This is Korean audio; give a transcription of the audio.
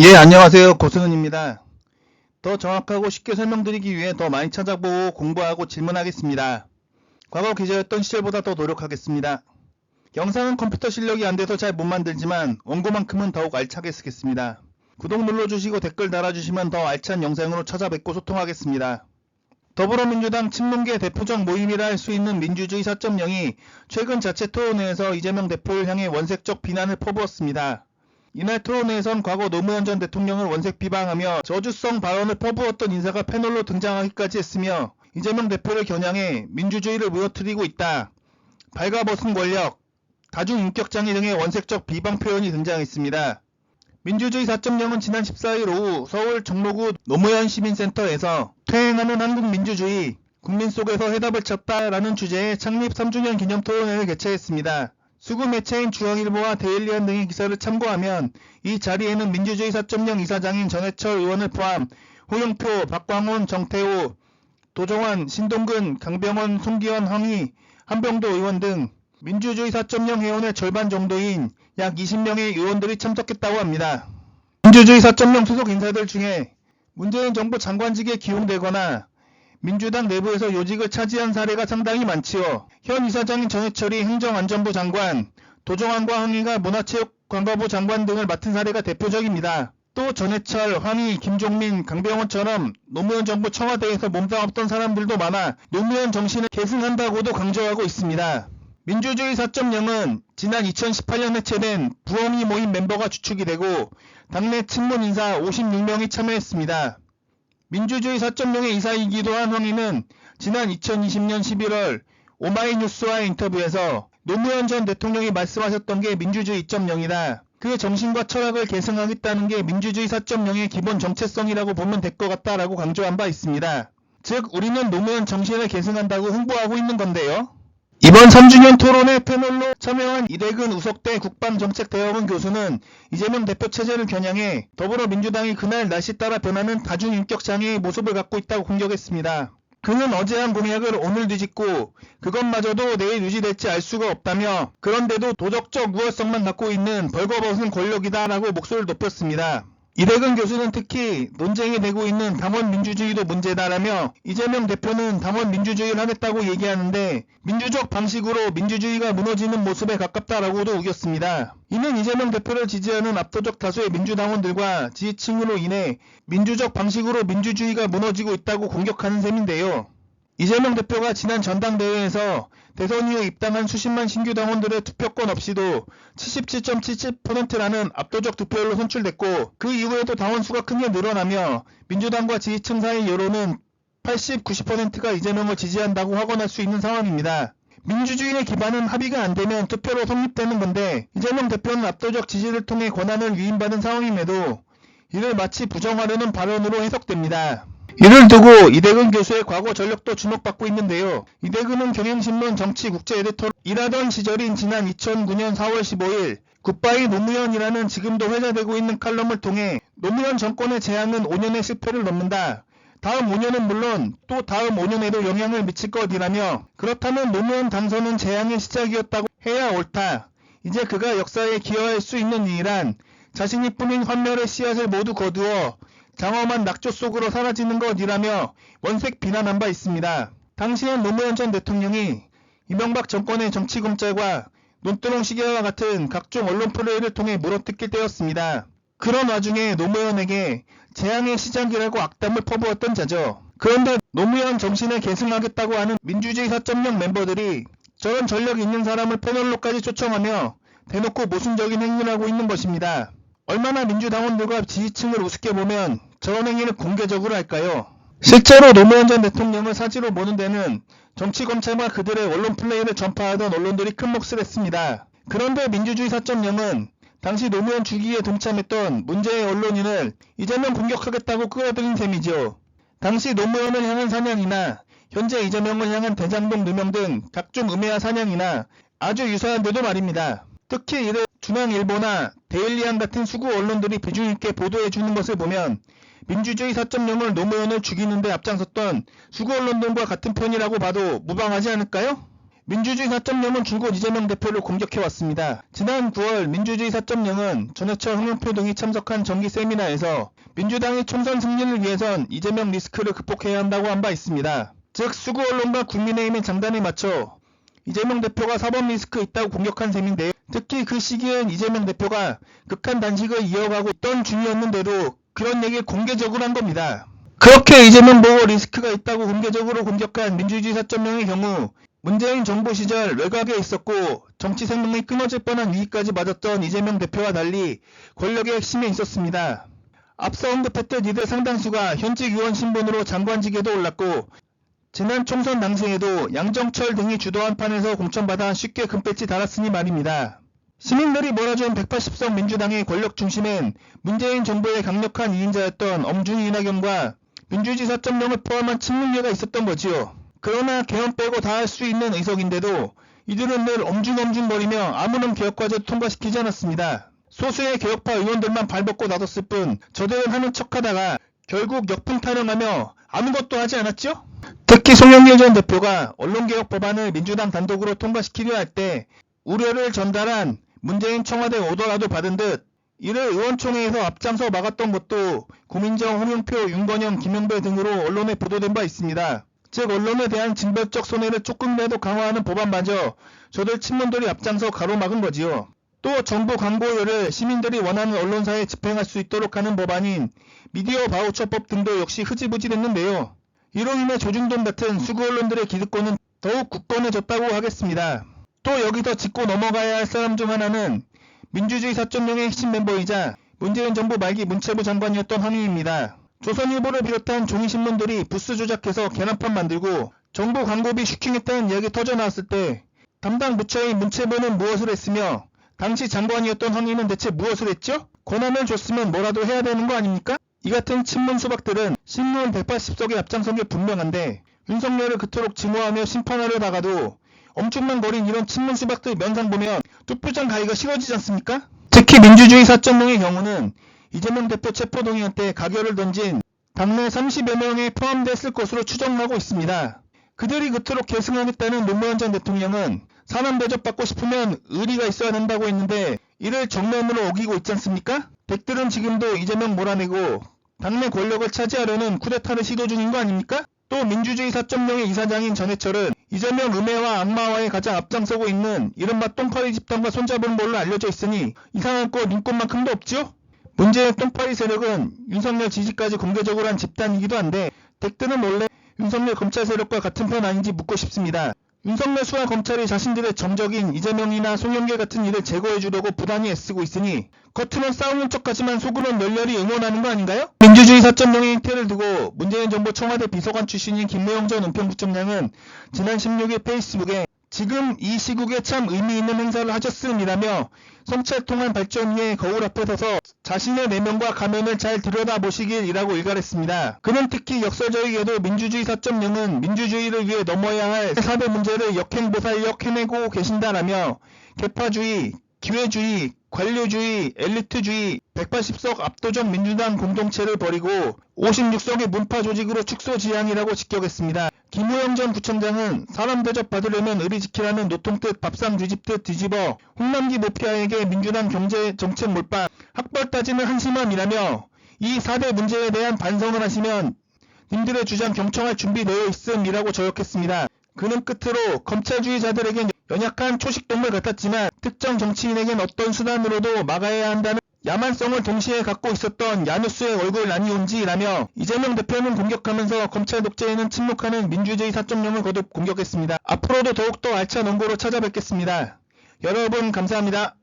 예, 안녕하세요. 고승은입니다. 더 정확하고 쉽게 설명드리기 위해 더 많이 찾아보고 공부하고 질문하겠습니다. 과거 기자였던 시절보다 더 노력하겠습니다. 영상은 컴퓨터 실력이 안 돼서 잘 못 만들지만 원고만큼은 더욱 알차게 쓰겠습니다. 구독 눌러주시고 댓글 달아주시면 더 알찬 영상으로 찾아뵙고 소통하겠습니다. 더불어민주당 친문계 대표적 모임이라 할 수 있는 민주주의 4.0이 최근 자체 토론회에서 이재명 대표를 향해 원색적 비난을 퍼부었습니다. 이날 토론회에선 과거 노무현 전 대통령을 원색 비방하며 저주성 발언을 퍼부었던 인사가 패널로 등장하기까지 했으며 이재명 대표를 겨냥해 민주주의를 무너뜨리고 있다. 발가벗은 권력, 다중인격장애 등의 원색적 비방 표현이 등장했습니다. 민주주의 4.0은 지난 14일 오후 서울 종로구 노무현 시민센터에서 퇴행하는 한국 민주주의, 국민 속에서 해답을 찾다라는 주제의 창립 3주년 기념 토론회를 개최했습니다. 수구 매체인 중앙일보와 데일리안 등의 기사를 참고하면 이 자리에는 민주주의 4.0 이사장인 전해철 의원을 포함 홍영표, 박광훈, 정태호, 도정환, 신동근, 강병원, 송기현, 황희, 한병도 의원 등 민주주의 4.0 회원의 절반 정도인 약 20명의 의원들이 참석했다고 합니다. 민주주의 4.0 소속 인사들 중에 문재인 정부 장관직에 기용되거나 민주당 내부에서 요직을 차지한 사례가 상당히 많지요. 현 이사장인 전해철이 행정안전부 장관, 도정환과 황희가 문화체육관광부 장관 등을 맡은 사례가 대표적입니다. 또 전해철, 황희, 김종민, 강병원처럼 노무현 정부 청와대에서 몸담았던 사람들도 많아 노무현 정신을 계승한다고도 강조하고 있습니다. 민주주의 4.0은 지난 2018년 해체된 부엉이 모임 멤버가 주축이 되고 당내 친문 인사 56명이 참여했습니다. 민주주의 4.0의 이사이기도 한 황희는 지난 2020년 11월 오마이뉴스와의 인터뷰에서 노무현 전 대통령이 말씀하셨던 게 민주주의 2.0이다. 그 정신과 철학을 계승하겠다는 게 민주주의 4.0의 기본 정체성이라고 보면 될 것 같다라고 강조한 바 있습니다. 즉 우리는 노무현 정신을 계승한다고 홍보하고 있는 건데요. 이번 3주년 토론회 패널로 참여한 이대근 우석대 국방정책대학원 교수는 이재명 대표 체제를 겨냥해 더불어민주당이 그날 날씨 따라 변하는 다중인격장애의 모습을 갖고 있다고 공격했습니다. 그는 어제 한 공약을 오늘 뒤집고 그것마저도 내일 유지될지 알 수가 없다며 그런데도 도덕적 우월성만 갖고 있는 벌거벗은 권력이다라고 목소리를 높였습니다. 이대근 교수는 특히 논쟁이 되고 있는 당원 민주주의도 문제다라며 이재명 대표는 당원 민주주의를 하겠다고 얘기하는데 민주적 방식으로 민주주의가 무너지는 모습에 가깝다라고도 우겼습니다. 이는 이재명 대표를 지지하는 압도적 다수의 민주당원들과 지지층으로 인해 민주적 방식으로 민주주의가 무너지고 있다고 공격하는 셈인데요. 이재명 대표가 지난 전당대회에서 대선 이후 입당한 수십만 신규 당원들의 투표권 없이도 77.77%라는 압도적 득표율로 선출됐고 그 이후에도 당원 수가 크게 늘어나며 민주당과 지지층 사이 여론은 80, 90%가 이재명을 지지한다고 확언할 수 있는 상황입니다. 민주주의의 기반은 합의가 안 되면 투표로 성립되는 건데 이재명 대표는 압도적 지지를 통해 권한을 위임받은 상황임에도 이를 마치 부정하려는 발언으로 해석됩니다. 이를 두고 이대근 교수의 과거 전력도 주목받고 있는데요. 이대근은 경향신문 정치국제 에디터로 일하던 시절인 지난 2009년 4월 15일 굿바이 노무현이라는 지금도 회자되고 있는 칼럼을 통해 노무현 정권의 재앙은 5년의 실패를 넘는다. 다음 5년은 물론 또 다음 5년에도 영향을 미칠 것이라며 그렇다면 노무현 당선은 재앙의 시작이었다고 해야 옳다. 이제 그가 역사에 기여할 수 있는 일이란 자신이 뿌린 환멸의 씨앗을 모두 거두어 장엄한 낙조 속으로 사라지는 것이라며 원색 비난한 바 있습니다. 당시엔 노무현 전 대통령이 이명박 정권의 정치검찰과 논두렁 시계와 같은 각종 언론 플레이를 통해 물어뜯길 때였습니다. 그런 와중에 노무현에게 재앙의 시작이라고 악담을 퍼부었던 자죠. 그런데 노무현 정신을 계승하겠다고 하는 민주주의 4.0 멤버들이 저런 전력 있는 사람을 패널로까지 초청하며 대놓고 모순적인 행위를 하고 있는 것입니다. 얼마나 민주당원들과 지지층을 우습게 보면 저런 행위를 공개적으로 할까요? 실제로 노무현 전 대통령을 사지로 보는 데는 정치 검찰과 그들의 언론 플레이를 전파하던 언론들이 큰 몫을 했습니다. 그런데 민주주의 4.0은 당시 노무현 주기에 동참했던 문제의 언론인을 이재명 공격하겠다고 끌어들인 셈이죠. 당시 노무현을 향한 사냥이나 현재 이재명을 향한 대장동 누명 등 각종 음해와 사냥이나 아주 유사한데도 말입니다. 특히 이를 중앙일보나 데일리안 같은 수구 언론들이 비중 있게 보도해 주는 것을 보면 민주주의 4.0을 노무현을 죽이는데 앞장섰던 수구 언론들과 같은 편이라고 봐도 무방하지 않을까요? 민주주의 4.0은 줄곧 이재명 대표를 공격해왔습니다. 지난 9월 민주주의 4.0은 전해철 홍영표 등이 참석한 정기 세미나에서 민주당이 총선 승리를 위해선 이재명 리스크를 극복해야 한다고 한 바 있습니다. 즉 수구 언론과 국민의힘의 장단에 맞춰 이재명 대표가 사법 리스크 있다고 공격한 셈인데 특히 그 시기엔 이재명 대표가 극한 단식을 이어가고 있던 중이었는데도 그런 얘기를 공개적으로 한 겁니다. 그렇게 이재명 보고 리스크가 있다고 공개적으로 공격한 민주주의 4.0의 경우 문재인 정부 시절 외곽에 있었고 정치 생명이 끊어질 뻔한 위기까지 맞았던 이재명 대표와 달리 권력의 핵심에 있었습니다. 앞서 언급했던 이들 상당수가 현직 의원 신분으로 장관직에도 올랐고 지난 총선 당시에도 양정철 등이 주도한 판에서 공천받아 쉽게 금배지 달았으니 말입니다. 시민들이 몰아준 180석 민주당의 권력 중심엔 문재인 정부의 강력한 이인자였던 엄중히 이낙연과 민주주의 4.0을 포함한 친문계가 있었던 거지요. 그러나 개헌 빼고 다 할 수 있는 의석인데도 이들은 늘 엄중엄중거리며 아무런 개혁과제도 통과시키지 않았습니다. 소수의 개혁파 의원들만 발벗고 놔뒀을 뿐 저들은 하는 척하다가 결국 역풍 타령하며 아무것도 하지 않았죠? 특히 송영길 전 대표가 언론개혁 법안을 민주당 단독으로 통과시키려 할 때 우려를 전달한 문재인 청와대 오더라도 받은 듯 이를 의원총회에서 앞장서 막았던 것도 고민정, 홍영표, 윤건영, 김영배 등으로 언론에 보도된 바 있습니다. 즉 언론에 대한 징벌적 손해를 조금이라도 강화하는 법안마저 저들 친문들이 앞장서 가로막은 거지요. 또 정부 광고료를 시민들이 원하는 언론사에 집행할 수 있도록 하는 법안인 미디어 바우처법 등도 역시 흐지부지 됐는데요. 이로 인해 조중동 같은 수구 언론들의 기득권은 더욱 굳건해졌다고 하겠습니다. 또 여기서 짚고 넘어가야 할 사람 중 하나는 민주주의 4.0의 핵심 멤버이자 문재인 정부 말기 문체부 장관이었던 황희입니다. 조선일보를 비롯한 종이신문들이 부스 조작해서 개나판 만들고 정부 광고비 슈킹했다는 이야기 터져나왔을 때 담당 부처인 문체부는 무엇을 했으며 당시 장관이었던 황희는 대체 무엇을 했죠? 권한을 줬으면 뭐라도 해야 되는 거 아닙니까? 이 같은 친문 수박들은 신문 180석에 앞장선 게 분명한데 윤석열을 그토록 증오하며 심판하려 다가도 엄청난 거린 이런 친문 수박들 면상 보면 뚝부장 가기가 싫어지지 않습니까? 특히 민주주의 4.0의 경우는 이재명 대표 체포동의안 때 가결을 던진 당내 30여 명이 포함됐을 것으로 추정하고 있습니다. 그들이 그토록 계승하겠다는 노무현 전 대통령은 사람 대접받고 싶으면 의리가 있어야 한다고 했는데 이를 정면으로 어기고 있지 않습니까? 백들은 지금도 이재명 몰아내고 당내 권력을 차지하려는 쿠데타를 시도 중인 거 아닙니까? 또 민주주의 4.0의 이사장인 전해철은 이재명 음해와 악마화에 가장 앞장서고 있는 이른바 똥파리 집단과 손잡은 걸로 알려져 있으니 이상할 거 눈꽃만큼도 없죠? 문제의 똥파리 세력은 윤석열 지지까지 공개적으로 한 집단이기도 한데 댁들은 원래 윤석열 검찰 세력과 같은 편 아닌지 묻고 싶습니다. 윤석열 수와 검찰이 자신들의 정적인 이재명이나 송영길 같은 일을 제거해 주려고 부단히 애쓰고 있으니 겉으론 싸우는 척하지만 속으론 열렬히 응원하는 거 아닌가요? 민주주의 4.0의 행태를 두고 문재인 정부 청와대 비서관 출신인 김무영 전 은평구청장은 지난 16일 페이스북에 지금 이 시국에 참 의미 있는 행사를 하셨음이라며 성찰 통한 발전 위에 거울 앞에 서서 자신의 내면과 가면을 잘 들여다보시길이라고 일갈했습니다. 그는 특히 역설적이게도 민주주의 4.0은 민주주의를 위해 넘어야 할 사대 문제를 역행보살역 해내고 계신다라며 개파주의, 기회주의, 관료주의, 엘리트주의, 180석 압도적 민주당 공동체를 버리고 56석의 문파 조직으로 축소지향이라고 직격했습니다. 김우영 전 구청장은 사람 대접 받으려면 의리 지키라는 노통 뜻 밥상 뒤집듯 뒤집어 홍남기 모피아에게 민주당 경제 정책 몰빵 학벌 따지는 한심함이라며 이 4대 문제에 대한 반성을 하시면 님들의 주장 경청할 준비되어 있음이라고 저역했습니다. 그는 끝으로 검찰주의자들에겐 연약한 초식동물 같았지만 특정 정치인에겐 어떤 수단으로도 막아야 한다는 야만성을 동시에 갖고 있었던 야누스의 얼굴 아니온지라며 이재명 대표는 공격하면서 검찰 독재에는 침묵하는 민주주의 4.0을 거듭 공격했습니다. 앞으로도 더욱더 알찬 원고로 찾아뵙겠습니다. 여러분 감사합니다.